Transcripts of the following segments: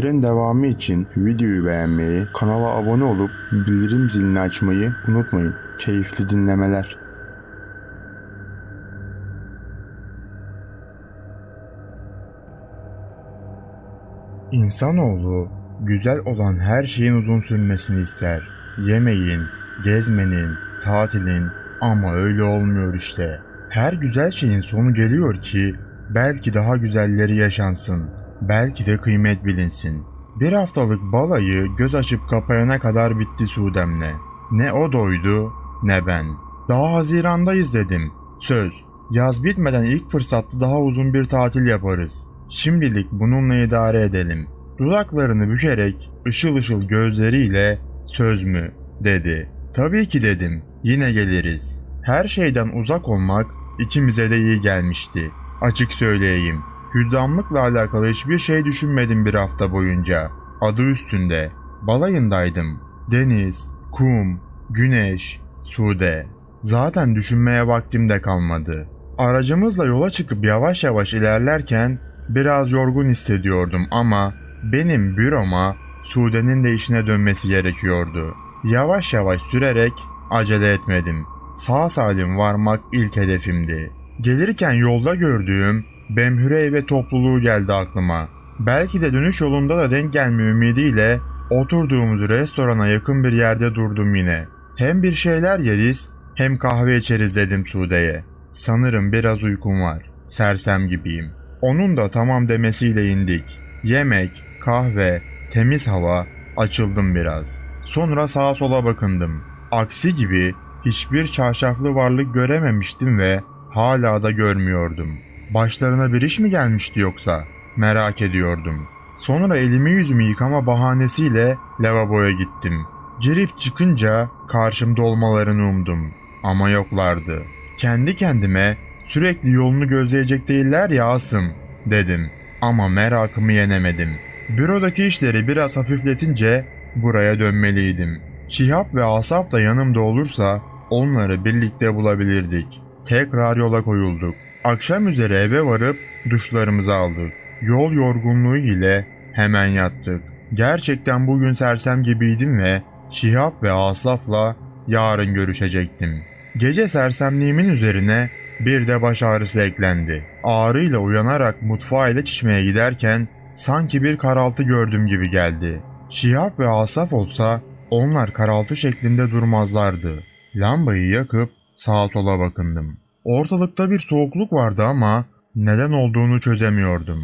Hikayelerin devamı için videoyu beğenmeyi, kanala abone olup bildirim zilini açmayı unutmayın. Keyifli dinlemeler. İnsanoğlu güzel olan her şeyin uzun sürmesini ister. Yemeğin, gezmenin, tatilin ama öyle olmuyor işte. Her güzel şeyin sonu geliyor ki belki daha güzelleri yaşansın. Belki de kıymet bilinsin. Bir haftalık balayı göz açıp kapayana kadar bitti Sudem'le. Ne o doydu ne ben. Daha Haziran'dayız dedim. Söz. Yaz bitmeden ilk fırsatta daha uzun bir tatil yaparız. Şimdilik bununla idare edelim. Dudaklarını bükerek ışıl ışıl gözleriyle söz mü dedi. Tabii ki dedim. Yine geliriz. Her şeyden uzak olmak ikimize de iyi gelmişti. Açık söyleyeyim. Hüddamlıkla alakalı hiçbir şey düşünmedim bir hafta boyunca. Adı üstünde. Balayındaydım. Deniz, kum, güneş, sude. Zaten düşünmeye vaktim de kalmadı. Aracımızla yola çıkıp yavaş yavaş ilerlerken biraz yorgun hissediyordum ama benim büroma Sude'nin de işine dönmesi gerekiyordu. Yavaş yavaş sürerek acele etmedim. Sağ salim varmak ilk hedefimdi. Gelirken yolda gördüğüm Bemhürey ve topluluğu geldi aklıma. Belki de dönüş yolunda da denk gelme ümidiyle oturduğumuz restorana yakın bir yerde durdum yine. Hem bir şeyler yeriz hem kahve içeriz dedim Sude'ye. Sanırım biraz uykum var. Sersem gibiyim. Onun da tamam demesiyle indik. Yemek, kahve, temiz hava, açıldım biraz. Sonra sağa sola bakındım. Aksi gibi hiçbir çarşaflı varlık görememiştim ve hala da görmüyordum. Başlarına bir iş mi gelmişti yoksa? Merak ediyordum. Sonra elimi yüzümü yıkama bahanesiyle lavaboya gittim. Girip çıkınca karşımda olmalarını umdum. Ama yoklardı. Kendi kendime sürekli yolunu gözleyecek değiller ya Asım dedim. Ama merakımı yenemedim. Bürodaki işleri biraz hafifletince buraya dönmeliydim. Şihap ve Asaf da yanımda olursa onları birlikte bulabilirdik. Tekrar yola koyulduk. Akşam üzeri eve varıp duşlarımızı aldık. Yol yorgunluğu ile hemen yattık. Gerçekten bugün sersem gibiydim ve Şihap ve Asaf'la yarın görüşecektim. Gece sersemliğimin üzerine bir de baş ağrısı eklendi. Ağrıyla uyanarak mutfağa ile çişmeye giderken sanki bir karaltı gördüm gibi geldi. Şihap ve Asaf olsa onlar karaltı şeklinde durmazlardı. Lambayı yakıp sağa sola bakındım. Ortalıkta bir soğukluk vardı ama neden olduğunu çözemiyordum.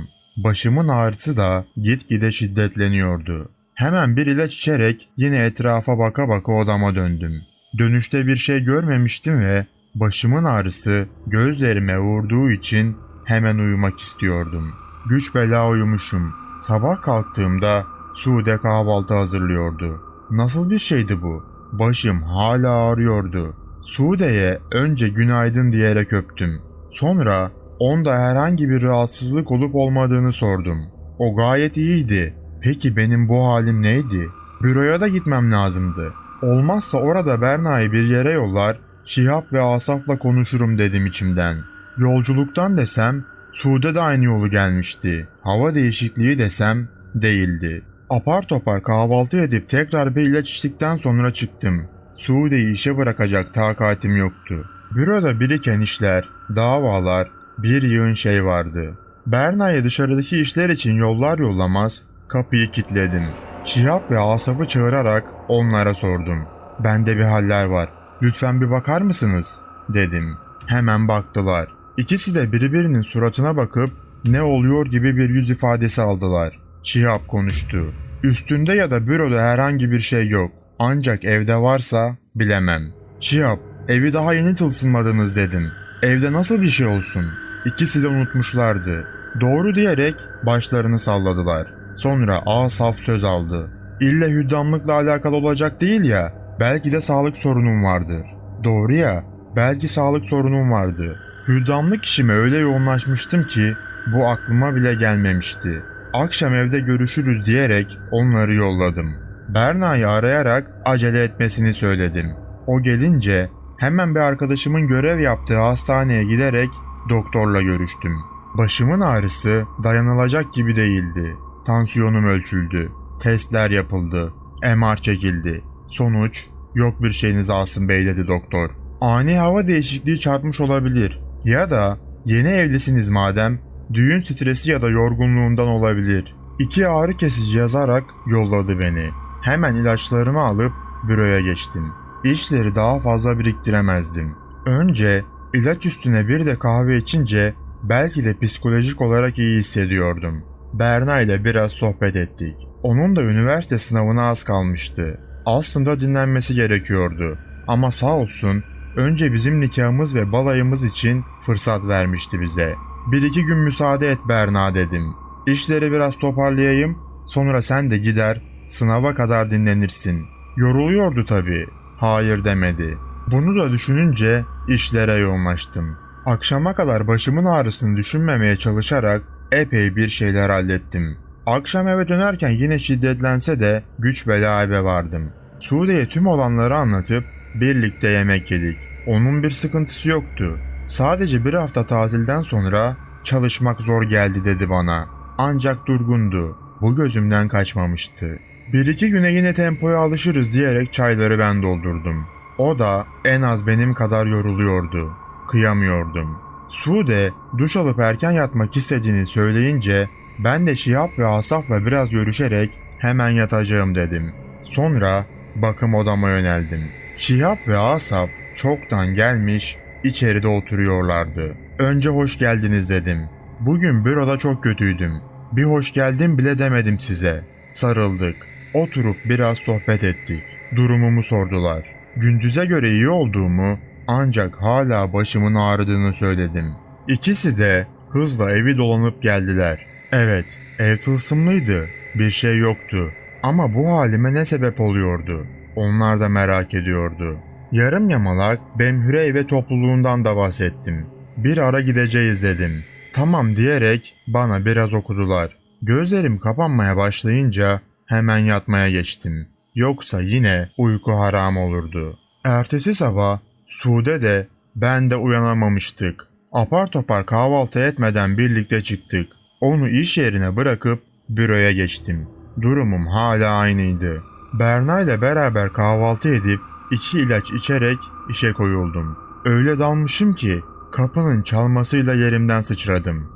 Başımın ağrısı da gitgide şiddetleniyordu. Hemen bir ilaç içerek yine etrafa baka baka odama döndüm. Dönüşte bir şey görmemiştim ve başımın ağrısı gözlerime vurduğu için hemen uyumak istiyordum. Güç bela uyumuşum. Sabah kalktığımda Sude kahvaltı hazırlıyordu. Nasıl bir şeydi bu? Başım hala ağrıyordu. Sude'ye önce günaydın diyerek öptüm. Sonra onda herhangi bir rahatsızlık olup olmadığını sordum. O gayet iyiydi. Peki benim bu halim neydi? Büroya da gitmem lazımdı. Olmazsa orada Berna'yı bir yere yollar, Şihap ve Asaf'la konuşurum dedim içimden. Yolculuktan desem, Sude de aynı yolu gelmişti. Hava değişikliği desem, değildi. Apar topar kahvaltı edip tekrar bir ilaç içtikten sonra çıktım. Suude'yi işe bırakacak takatim yoktu. Büroda biriken işler, davalar, bir yığın şey vardı. Berna'ya dışarıdaki işler için yollar yollamaz, kapıyı kilitledim. Şihap ve Asaf'ı çağırarak onlara sordum. Bende bir haller var. Lütfen bir bakar mısınız? dedim. Hemen baktılar. İkisi de birbirinin suratına bakıp ne oluyor gibi bir yüz ifadesi aldılar. Şihap konuştu. Üstünde ya da büroda herhangi bir şey yok. Ancak evde varsa bilemem. Şihap, evi daha yeni tılsınmadınız dedim. Evde nasıl bir şey olsun? İkisi de unutmuşlardı. Doğru diyerek başlarını salladılar. Sonra Asaf söz aldı. İlle hüddamlıkla alakalı olacak değil ya, belki de sağlık sorunum vardır. Doğru ya, belki sağlık sorunum vardı. Hüddamlık işime öyle yoğunlaşmıştım ki bu aklıma bile gelmemişti. Akşam evde görüşürüz diyerek onları yolladım. Berna'yı arayarak acele etmesini söyledim. O gelince hemen bir arkadaşımın görev yaptığı hastaneye giderek doktorla görüştüm. Başımın ağrısı dayanılacak gibi değildi. Tansiyonum ölçüldü. Testler yapıldı. MR çekildi. Sonuç yok bir şeyiniz Asım Bey dedi doktor. Ani hava değişikliği çarpmış olabilir. Ya da yeni evlisiniz madem düğün stresi ya da yorgunluğundan olabilir. İki ağrı kesici yazarak yolladı beni. Hemen ilaçlarımı alıp büroya geçtim. İşleri daha fazla biriktiremezdim. Önce ilaç üstüne bir de kahve içince belki de psikolojik olarak iyi hissediyordum. Berna ile biraz sohbet ettik. Onun da üniversite sınavına az kalmıştı. Aslında dinlenmesi gerekiyordu. Ama sağ olsun önce bizim nikahımız ve balayımız için fırsat vermişti bize. Bir iki gün müsaade et Berna dedim. İşleri biraz toparlayayım, sonra sen de gider, sınava kadar dinlenirsin. Yoruluyordu tabii. Hayır demedi. Bunu da düşününce işlere yoğunlaştım. Akşama kadar başımın ağrısını düşünmemeye çalışarak epey bir şeyler hallettim. Akşam eve dönerken yine şiddetlense de güç bela eve vardım. Sude'ye tüm olanları anlatıp birlikte yemek yedik. Onun bir sıkıntısı yoktu. Sadece bir hafta tatilden sonra çalışmak zor geldi dedi bana. Ancak durgundu. Bu gözümden kaçmamıştı. Bir iki güne yine tempoya alışırız diyerek çayları ben doldurdum. O da en az benim kadar yoruluyordu. Kıyamıyordum. Sude duş alıp erken yatmak istediğini söyleyince ben de Şihap ve Asaf'la biraz görüşerek hemen yatacağım dedim. Sonra bakım odama yöneldim. Şihap ve Asaf çoktan gelmiş içeride oturuyorlardı. Önce hoş geldiniz dedim. Bugün büroda çok kötüydüm. Bir hoş geldin bile demedim size. Sarıldık. Oturup biraz sohbet ettik. Durumumu sordular. Gündüze göre iyi olduğumu ancak hala başımın ağrıdığını söyledim. İkisi de hızla evi dolanıp geldiler. Evet, ev tılsımlıydı. Bir şey yoktu. Ama bu halime ne sebep oluyordu? Onlar da merak ediyordu. Yarım yamalak Bemhürey ve topluluğundan da bahsettim. Bir ara gideceğiz dedim. Tamam diyerek bana biraz okudular. Gözlerim kapanmaya başlayınca hemen yatmaya geçtim. Yoksa yine uyku haram olurdu. Ertesi sabah Sude de ben de uyanamamıştık. Apar topar kahvaltı etmeden birlikte çıktık. Onu iş yerine bırakıp büroya geçtim. Durumum hala aynıydı. Berna ile beraber kahvaltı edip iki ilaç içerek işe koyuldum. Öyle dalmışım ki kapının çalmasıyla yerimden sıçradım.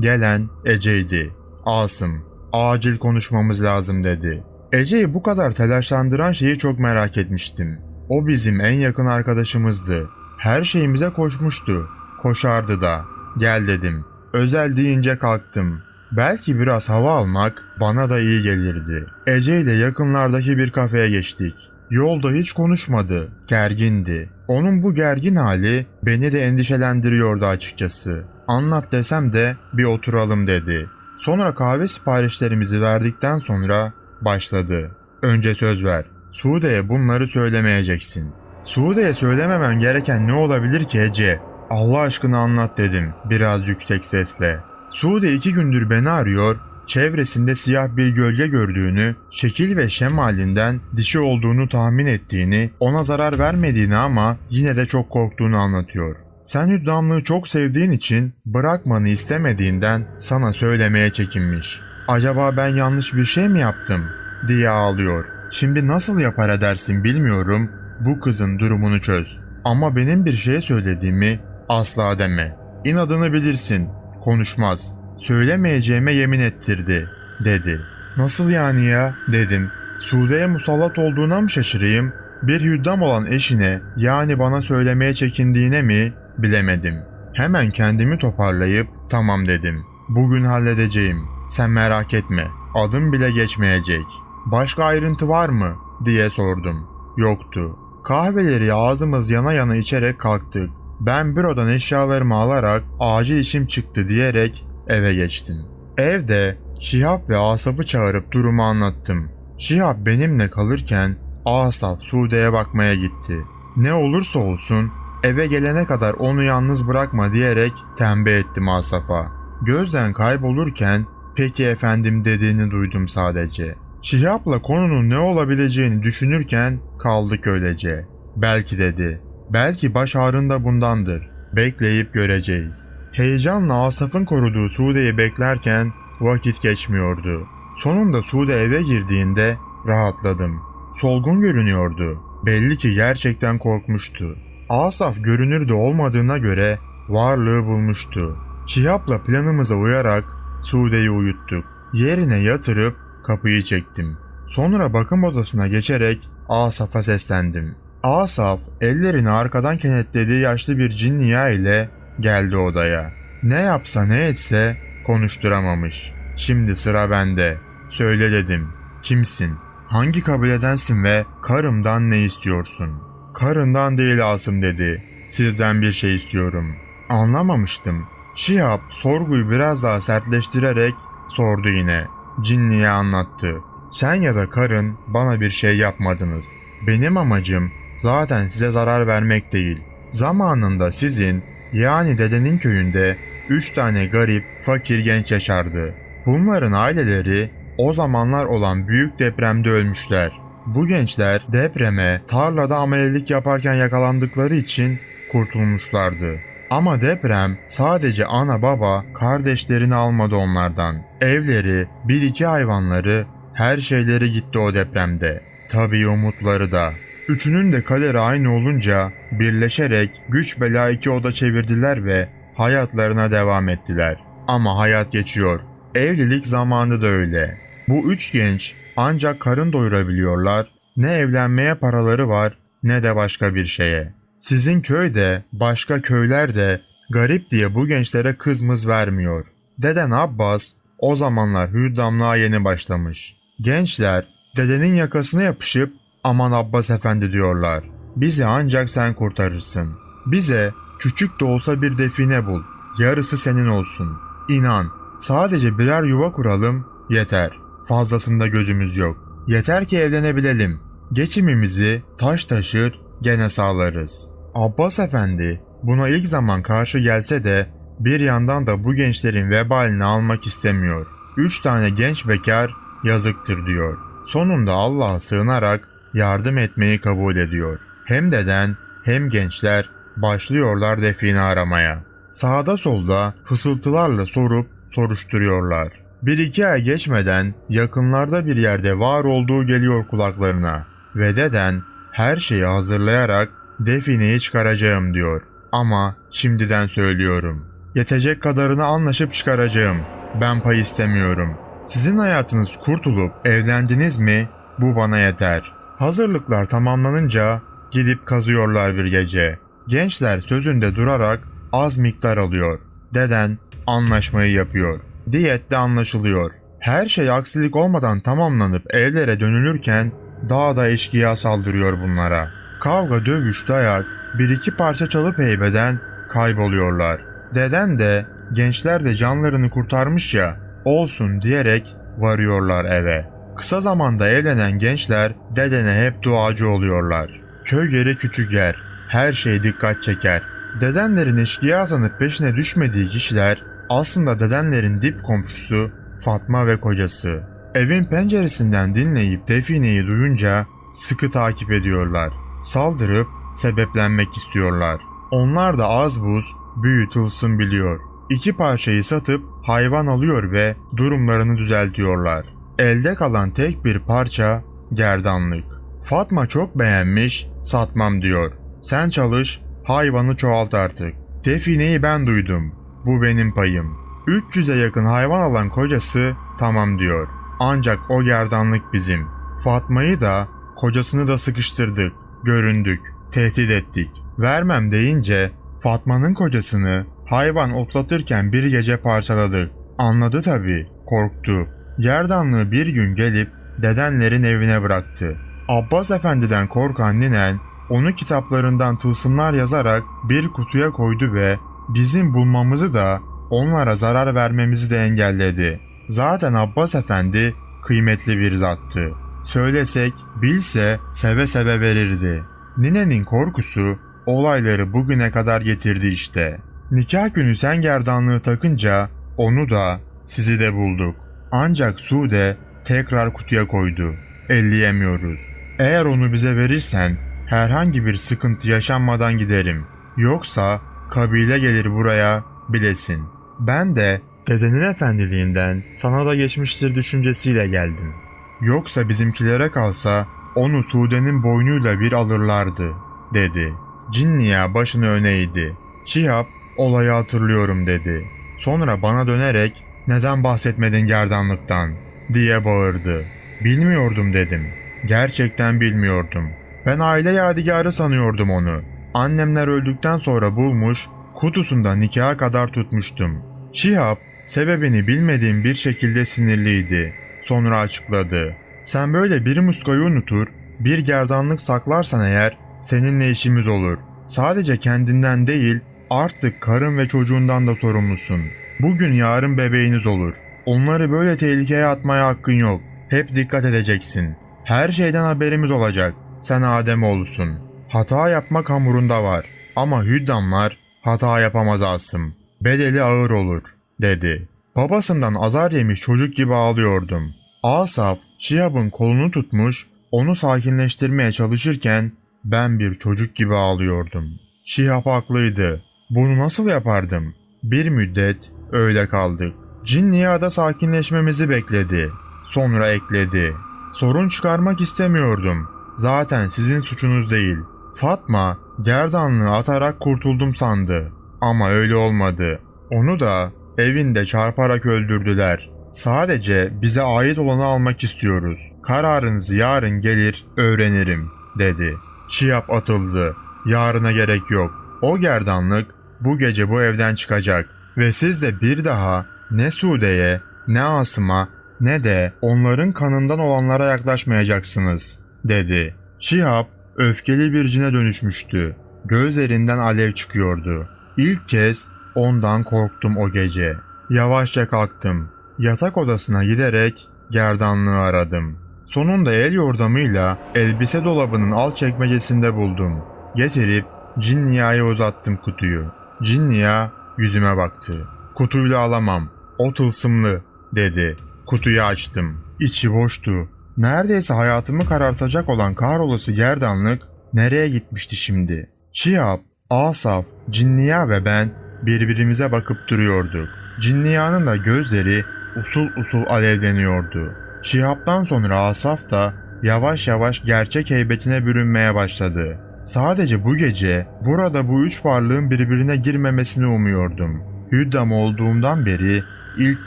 Gelen Ece'ydi. Asım, acil konuşmamız lazım dedi. Ece'yi bu kadar telaşlandıran şeyi çok merak etmiştim. O bizim en yakın arkadaşımızdı. Her şeyimize koşmuştu. Koşardı da. Gel dedim. Özel deyince kalktım. Belki biraz hava almak bana da iyi gelirdi. Ece ile yakınlardaki bir kafeye geçtik. Yolda hiç konuşmadı. Gergindi. Onun bu gergin hali beni de endişelendiriyordu açıkçası. Anlat desem de bir oturalım dedi. Sonra kahve siparişlerimizi verdikten sonra başladı. Önce söz ver. Sude'ye bunları söylemeyeceksin. Sude'ye söylememen gereken ne olabilir ki Ece? Allah aşkına anlat dedim biraz yüksek sesle. Sude iki gündür beni arıyor, çevresinde siyah bir gölge gördüğünü, şekil ve şemalinden dişi olduğunu tahmin ettiğini, ona zarar vermediğini ama yine de çok korktuğunu anlatıyor. Sen hüddamlığı çok sevdiğin için bırakmanı istemediğinden sana söylemeye çekinmiş. Acaba ben yanlış bir şey mi yaptım? diye ağlıyor. Şimdi nasıl yapar edersin bilmiyorum. Bu kızın durumunu çöz. Ama benim bir şey söylediğimi asla deme. İnadını bilirsin. Konuşmaz. Söylemeyeceğime yemin ettirdi, dedi. Nasıl yani ya, dedim. Sude'ye musallat olduğuna mı şaşırayım? Bir hüddam olan eşine, yani bana söylemeye çekindiğine mi? Bilemedim. Hemen kendimi toparlayıp, tamam dedim. Bugün halledeceğim. Sen merak etme. Adım bile geçmeyecek. Başka ayrıntı var mı? diye sordum. Yoktu. Kahveleri ağzımız yana yana içerek kalktık. Ben bürodan eşyalarımı alarak acil işim çıktı diyerek eve geçtim. Evde Şihap ve Asaf'ı çağırıp durumu anlattım. Şihap benimle kalırken Asaf Sude'ye bakmaya gitti. Ne olursa olsun eve gelene kadar onu yalnız bırakma diyerek tembih ettim Asaf'a. Gözden kaybolurken peki efendim dediğini duydum sadece. Şihap'la konunun ne olabileceğini düşünürken kaldık öylece. Belki dedi. Belki baş ağrın da bundandır. Bekleyip göreceğiz. Heyecanla Asaf'ın koruduğu Sude'yi beklerken vakit geçmiyordu. Sonunda Sude eve girdiğinde rahatladım. Solgun görünüyordu. Belli ki gerçekten korkmuştu. Asaf görünürde olmadığına göre varlığı bulmuştu. Şihap'la planımıza uyarak Sude'yi uyuttuk. Yerine yatırıp kapıyı çektim. Sonra bakım odasına geçerek Asaf'a seslendim. Asaf ellerini arkadan kenetlediği yaşlı bir cinniya ile geldi odaya. Ne yapsa ne etse konuşturamamış. Şimdi sıra bende. Söyle dedim. Kimsin? Hangi kabiledensin ve karımdan ne istiyorsun? Karından değil Asım dedi. Sizden bir şey istiyorum. Anlamamıştım. Şihap sorguyu biraz daha sertleştirerek sordu yine. Cinniye anlattı. Sen ya da karın bana bir şey yapmadınız. Benim amacım zaten size zarar vermek değil. Zamanında sizin yani dedenin köyünde üç tane garip, fakir genç yaşardı. Bunların aileleri o zamanlar olan büyük depremde ölmüşler. Bu gençler depreme tarlada amelelik yaparken yakalandıkları için kurtulmuşlardı. Ama deprem sadece ana baba kardeşlerini almadı onlardan. Evleri, bir iki hayvanları, her şeyleri gitti o depremde. Tabii umutları da. Üçünün de kaderi aynı olunca birleşerek güç bela iki oda çevirdiler ve hayatlarına devam ettiler. Ama hayat geçiyor. Evlilik zamanı da öyle. Bu üç genç ancak karın doyurabiliyorlar. Ne evlenmeye paraları var ne de başka bir şeye. Sizin köyde, başka köyler de garip diye bu gençlere kızmız vermiyor. Deden Abbas o zamanlar hürdamlığa yeni başlamış. Gençler dedenin yakasına yapışıp aman Abbas efendi diyorlar. Bizi ancak sen kurtarırsın. Bize küçük de olsa bir define bul. Yarısı senin olsun. İnan sadece birer yuva kuralım yeter. Fazlasında gözümüz yok. Yeter ki evlenebilelim. Geçimimizi taş taşır gene sağlarız. Abbas efendi buna ilk zaman karşı gelse de bir yandan da bu gençlerin vebalini almak istemiyor. Üç tane genç bekar yazıktır diyor. Sonunda Allah'a sığınarak yardım etmeyi kabul ediyor. Hem deden hem gençler başlıyorlar define aramaya. Sağda solda fısıltılarla sorup soruşturuyorlar. Bir iki ay geçmeden yakınlarda bir yerde var olduğu geliyor kulaklarına. Ve deden her şeyi hazırlayarak defineyi çıkaracağım diyor. Ama şimdiden söylüyorum. Yetecek kadarını anlaşıp çıkaracağım. Ben pay istemiyorum. Sizin hayatınız kurtulup evlendiniz mi? Bu bana yeter. Hazırlıklar tamamlanınca gidip kazıyorlar bir gece. Gençler sözünde durarak az miktar alıyor. Deden anlaşmayı yapıyor. Diyette anlaşılıyor. Her şey aksilik olmadan tamamlanıp evlere dönülürken dağda eşkıya saldırıyor bunlara. Kavga, dövüş, dayak, bir iki parça çalıp heybeden kayboluyorlar. Deden de gençler de canlarını kurtarmış ya olsun diyerek varıyorlar eve. Kısa zamanda evlenen gençler dedene hep duacı oluyorlar. Köy yeri küçük yer. Her şey dikkat çeker. Dedenlerin eşkıya sanıp peşine düşmediği kişiler aslında dedenlerin dip komşusu Fatma ve kocası. Evin penceresinden dinleyip defineyi duyunca sıkı takip ediyorlar. Saldırıp sebeplenmek istiyorlar. Onlar da az buz büyü tılsım biliyor. İki parçayı satıp hayvan alıyor ve durumlarını düzeltiyorlar. Elde kalan tek bir parça gerdanlık. Fatma çok beğenmiş, satmam diyor. Sen çalış, hayvanı çoğalt artık. Defineyi ben duydum. Bu benim payım. 300'e yakın hayvan alan kocası tamam diyor. Ancak o gerdanlık bizim. Fatma'yı da kocasını da sıkıştırdık. Göründük. Tehdit ettik. Vermem deyince Fatma'nın kocasını hayvan otlatırken bir gece parçaladık. Anladı tabii. Korktu. Gerdanlığı bir gün gelip dedenlerin evine bıraktı. Abbas Efendi'den korkan ninen onu kitaplarından tılsımlar yazarak bir kutuya koydu ve bizim bulmamızı da onlara zarar vermemizi de engelledi. Zaten Abbas Efendi kıymetli bir zattı. Söylesek, bilse seve seve verirdi. Ninenin korkusu olayları bugüne kadar getirdi işte. Nikah günü sen gerdanlığı takınca onu da sizi de bulduk. Ancak Sude tekrar kutuya koydu. Elleyemiyoruz. Eğer onu bize verirsen herhangi bir sıkıntı yaşanmadan giderim. Yoksa kabile gelir buraya bilesin. Ben de Dedenin efendiliğinden sana da geçmiştir düşüncesiyle geldim. Yoksa bizimkilere kalsa onu Sude'nin boynuyla bir alırlardı, dedi. Cinniya başını öne eğdi. Şihab, olayı hatırlıyorum dedi. Sonra bana dönerek, neden bahsetmedin gerdanlıktan, diye bağırdı. Bilmiyordum dedim. Gerçekten bilmiyordum. Ben aile yadigarı sanıyordum onu. Annemler öldükten sonra bulmuş, kutusunda nikaha kadar tutmuştum. Şihab, sebebini bilmediğim bir şekilde sinirliydi. Sonra açıkladı. Sen böyle bir muskayı unutur, bir gerdanlık saklarsan eğer seninle işimiz olur. Sadece kendinden değil, artık karın ve çocuğundan da sorumlusun. Bugün yarın bebeğiniz olur. Onları böyle tehlikeye atmaya hakkın yok. Hep dikkat edeceksin. Her şeyden haberimiz olacak. Sen Adem olsun. Hata yapmak hamurunda var. Ama hüddamlar hata yapamaz Asım. Bedeli ağır olur, dedi. Babasından azar yemiş çocuk gibi ağlıyordum. Asaf, Şihab'ın kolunu tutmuş, onu sakinleştirmeye çalışırken ben bir çocuk gibi ağlıyordum. Şihab haklıydı. Bunu nasıl yapardım? Bir müddet öyle kaldık. Cin Niya'da sakinleşmemizi bekledi. Sonra ekledi. Sorun çıkarmak istemiyordum. Zaten sizin suçunuz değil. Fatma gerdanlığı atarak kurtuldum sandı. Ama öyle olmadı. Onu da evinde çarparak öldürdüler. Sadece bize ait olanı almak istiyoruz. Kararınızı yarın gelir öğrenirim dedi. Şiyap atıldı. Yarına gerek yok. O gerdanlık bu gece bu evden çıkacak. Ve siz de bir daha ne Sude'ye ne Asım'a ne de onların kanından olanlara yaklaşmayacaksınız dedi. Şihab öfkeli bir cine dönüşmüştü. Gözlerinden alev çıkıyordu. İlk kez ondan korktum o gece. Yavaşça kalktım. Yatak odasına giderek gerdanlığı aradım. Sonunda el yordamıyla elbise dolabının alt çekmecesinde buldum. Getirip Cinnia'ya uzattım kutuyu. Cinnia yüzüme baktı. Kutuyla alamam. O tılsımlı dedi. Kutuyu açtım. İçi boştu. Neredeyse hayatımı karartacak olan kahrolası gerdanlık nereye gitmişti şimdi? Şihab, Asaf, Cinniya ve ben birbirimize bakıp duruyorduk. Cinniya'nın da gözleri usul usul alevleniyordu. Şihab'dan sonra Asaf da yavaş yavaş gerçek heybetine bürünmeye başladı. Sadece bu gece burada bu üç varlığın birbirine girmemesini umuyordum. Hüddam olduğumdan beri ilk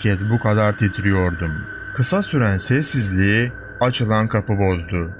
kez bu kadar titriyordum. Kısa süren sessizliği açılan kapı bozdu.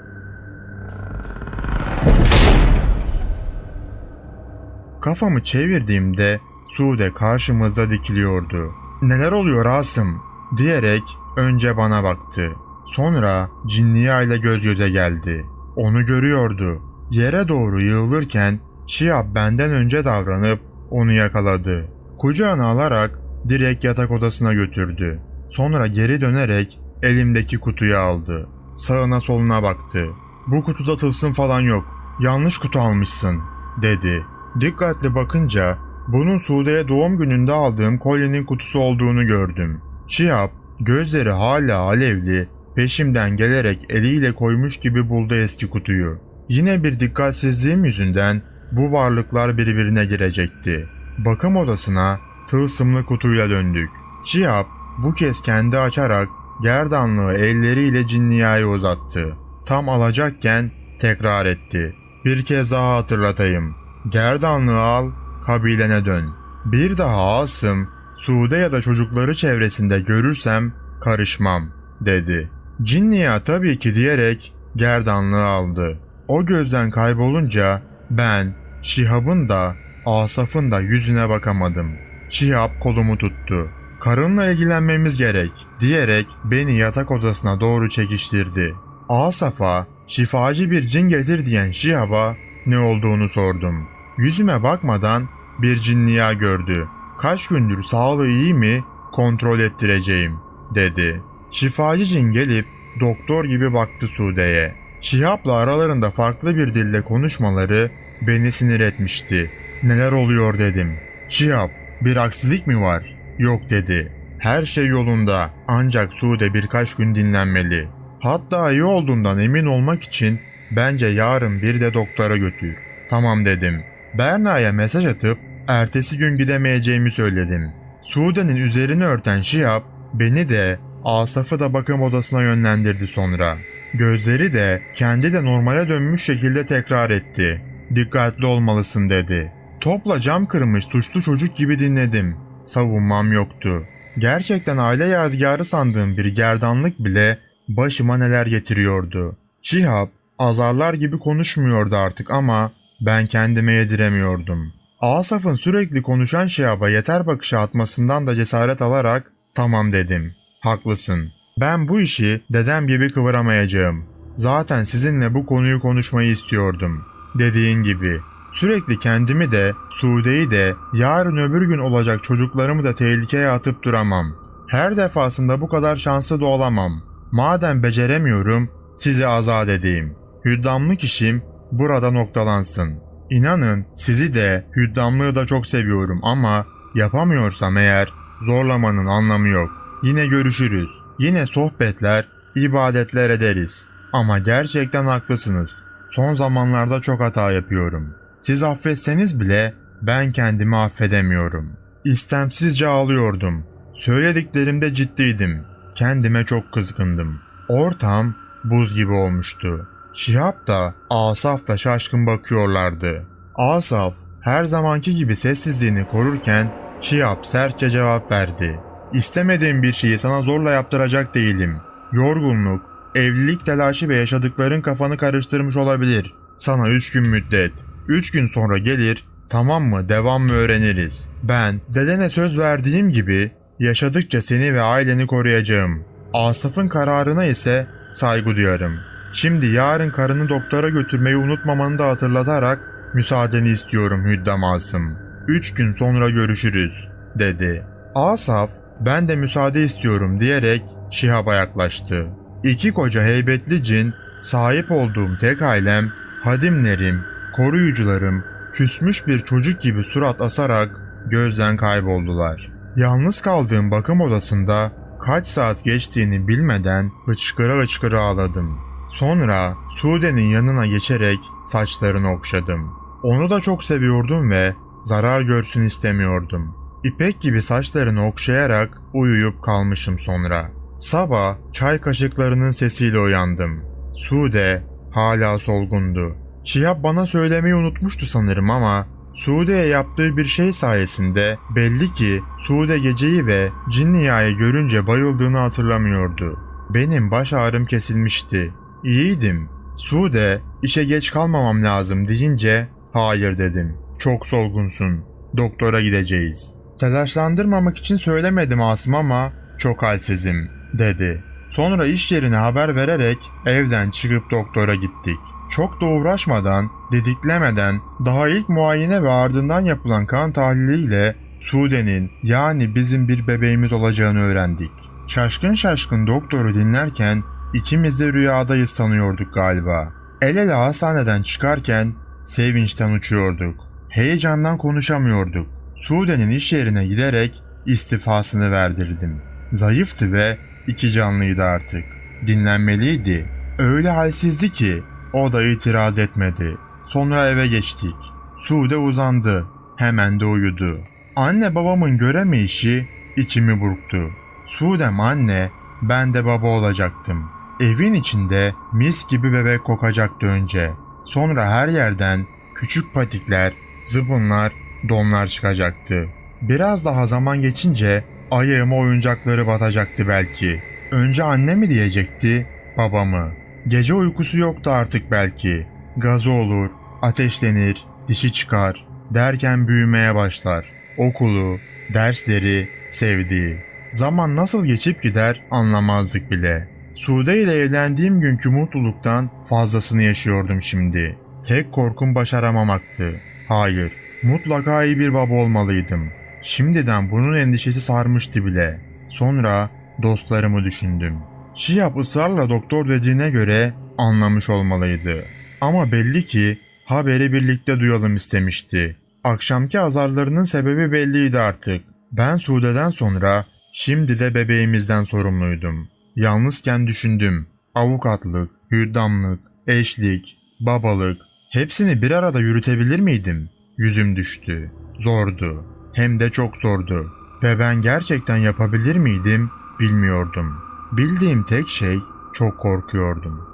Kafamı çevirdiğimde Sude karşımızda dikiliyordu. Neler oluyor Asım? diyerek önce bana baktı. Sonra Cinniya ile göz göze geldi. Onu görüyordu. Yere doğru yığılırken Şiab benden önce davranıp onu yakaladı. Kucağına alarak direkt yatak odasına götürdü. Sonra geri dönerek elimdeki kutuyu aldı. Sağına soluna baktı. Bu kutuda tılsım falan yok. Yanlış kutu almışsın, dedi. Dikkatli bakınca bunun Sude'ye doğum gününde aldığım kolyenin kutusu olduğunu gördüm. Şihab gözleri hala alevli peşimden gelerek eliyle koymuş gibi buldu eski kutuyu. Yine bir dikkatsizliğim yüzünden bu varlıklar birbirine girecekti. Bakım odasına tılsımlı kutuyla döndük. Şihab bu kez kendi açarak gerdanlığı elleriyle cinniyaya uzattı. Tam alacakken tekrar etti. Bir kez daha hatırlatayım. Gerdanlığı al, kabilene dön. Bir daha Asım, Sude ya da çocukları çevresinde görürsem karışmam, dedi. Cinniya tabii ki diyerek gerdanlığı aldı. O gözden kaybolunca ben, Şihab'ın da, Asaf'ın da yüzüne bakamadım. Şihab kolumu tuttu. Karınla ilgilenmemiz gerek, diyerek beni yatak odasına doğru çekiştirdi. Asaf'a şifacı bir cin getir diyen Şihab'a ne olduğunu sordum. Yüzüme bakmadan bir cinniya gördü. Kaç gündür sağlığı iyi mi kontrol ettireceğim dedi. Şifacı cin gelip doktor gibi baktı Sude'ye. Şihab'la aralarında farklı bir dille konuşmaları beni sinir etmişti. Neler oluyor dedim. Şihab bir aksilik mi var? Yok dedi. Her şey yolunda ancak Sude birkaç gün dinlenmeli. Hatta iyi olduğundan emin olmak için bence yarın bir de doktora götür. Tamam dedim. Berna'ya mesaj atıp ertesi gün gidemeyeceğimi söyledim. Sude'nin üzerini örten Şihab beni de Asaf'ı da bakım odasına yönlendirdi sonra. Gözleri de kendi de normale dönmüş şekilde tekrar etti. Dikkatli olmalısın dedi. Topla cam kırmış suçlu çocuk gibi dinledim. Savunmam yoktu. Gerçekten aile yadigarı sandığım bir gerdanlık bile başıma neler getiriyordu. Şihab azarlar gibi konuşmuyordu artık ama ben kendime yediremiyordum. Asaf'ın sürekli konuşan Şihab'a yeter bakışı atmasından da cesaret alarak tamam dedim. Haklısın. Ben bu işi dedem gibi kıvıramayacağım. Zaten sizinle bu konuyu konuşmayı istiyordum. Dediğin gibi. Sürekli kendimi de, Sude'yi de, yarın öbür gün olacak çocuklarımı da tehlikeye atıp duramam. Her defasında bu kadar şanslı da olamam. Madem beceremiyorum, sizi azat edeyim. Hüddamlık işim burada noktalansın. İnanın sizi de, hüddamlığı da çok seviyorum ama yapamıyorsam eğer zorlamanın anlamı yok. Yine görüşürüz. Yine sohbetler, ibadetler ederiz. Ama gerçekten haklısınız. Son zamanlarda çok hata yapıyorum. Siz affetseniz bile ben kendimi affedemiyorum. İstemsizce ağlıyordum. Söylediklerimde ciddiydim. Kendime çok kızgındım. Ortam buz gibi olmuştu. Şihab da Asaf da şaşkın bakıyorlardı. Asaf her zamanki gibi sessizliğini korurken Şihab sertçe cevap verdi. İstemediğim bir şeyi sana zorla yaptıracak değilim. Yorgunluk, evlilik telaşı ve yaşadıkların kafanı karıştırmış olabilir. Sana üç gün müddet. Üç gün sonra gelir, tamam mı devam mı öğreniriz. Ben dedene söz verdiğim gibi yaşadıkça seni ve aileni koruyacağım. Asaf'ın kararına ise saygı duyarım. Şimdi yarın karını doktora götürmeyi unutmamanı da hatırlatarak müsaadeni istiyorum Hüddam Asım. Üç gün sonra görüşürüz, dedi. Asaf, ben de müsaade istiyorum diyerek Şihab'a yaklaştı. İki koca heybetli cin, sahip olduğum tek ailem, hadimlerim, koruyucularım, küsmüş bir çocuk gibi surat asarak gözden kayboldular. Yalnız kaldığım bakım odasında kaç saat geçtiğini bilmeden hıçkıra hıçkıra ağladım. Sonra Sude'nin yanına geçerek saçlarını okşadım. Onu da çok seviyordum ve zarar görsün istemiyordum. İpek gibi saçlarını okşayarak uyuyup kalmışım sonra. Sabah çay kaşıklarının sesiyle uyandım. Sude hala solgundu. Şihab bana söylemeyi unutmuştu sanırım ama Sude'ye yaptığı bir şey sayesinde belli ki Sude geceyi ve Cinniya'yı görünce bayıldığını hatırlamıyordu. Benim baş ağrım kesilmişti. İyiydim. Sude işe geç kalmamam lazım deyince hayır dedim. Çok solgunsun. Doktora gideceğiz. Telaşlandırmamak için söylemedim Asım ama çok halsizim dedi. Sonra iş yerine haber vererek evden çıkıp doktora gittik. Çok da uğraşmadan, didiklemeden daha ilk muayene ve ardından yapılan kan tahliliyle Sude'nin yani bizim bir bebeğimiz olacağını öğrendik. Şaşkın şaşkın doktoru dinlerken ikimiz de rüyadayız sanıyorduk galiba. El ele hastaneden çıkarken sevinçten uçuyorduk. Heyecandan konuşamıyorduk. Sude'nin iş yerine giderek istifasını verdirdim. Zayıftı ve iki canlıydı artık. Dinlenmeliydi. Öyle halsizdi ki o da itiraz etmedi. Sonra eve geçtik. Sude uzandı. Hemen de uyudu. Anne babamın göremeyişi içimi burktu. Sude'm anne, ben de baba olacaktım. Evin içinde mis gibi bebek kokacaktı önce. Sonra her yerden küçük patikler, zıbınlar, donlar çıkacaktı. Biraz daha zaman geçince ayağıma oyuncakları batacaktı belki. Önce anne mi diyecekti, baba mı? Gece uykusu yoktu artık belki. Gazı olur, ateşlenir, dişi çıkar. Derken büyümeye başlar. Okulu, dersleri, sevdiği. Zaman nasıl geçip gider anlamazdık bile. Sude ile evlendiğim günkü mutluluktan fazlasını yaşıyordum şimdi. Tek korkum başaramamaktı. Hayır, mutlaka iyi bir baba olmalıydım. Şimdiden bunun endişesi sarmıştı bile. Sonra dostlarımı düşündüm. Şiyap ısrarla doktor dediğine göre anlamış olmalıydı. Ama belli ki haberi birlikte duyalım istemişti. Akşamki azarlarının sebebi belliydi artık. Ben Sude'den sonra şimdi de bebeğimizden sorumluydum. Yalnızken düşündüm. Avukatlık, hüddamlık, eşlik, babalık hepsini bir arada yürütebilir miydim? Yüzüm düştü. Zordu. Hem de çok zordu. Ve ben gerçekten yapabilir miydim bilmiyordum. Bildiğim tek şey çok korkuyordum.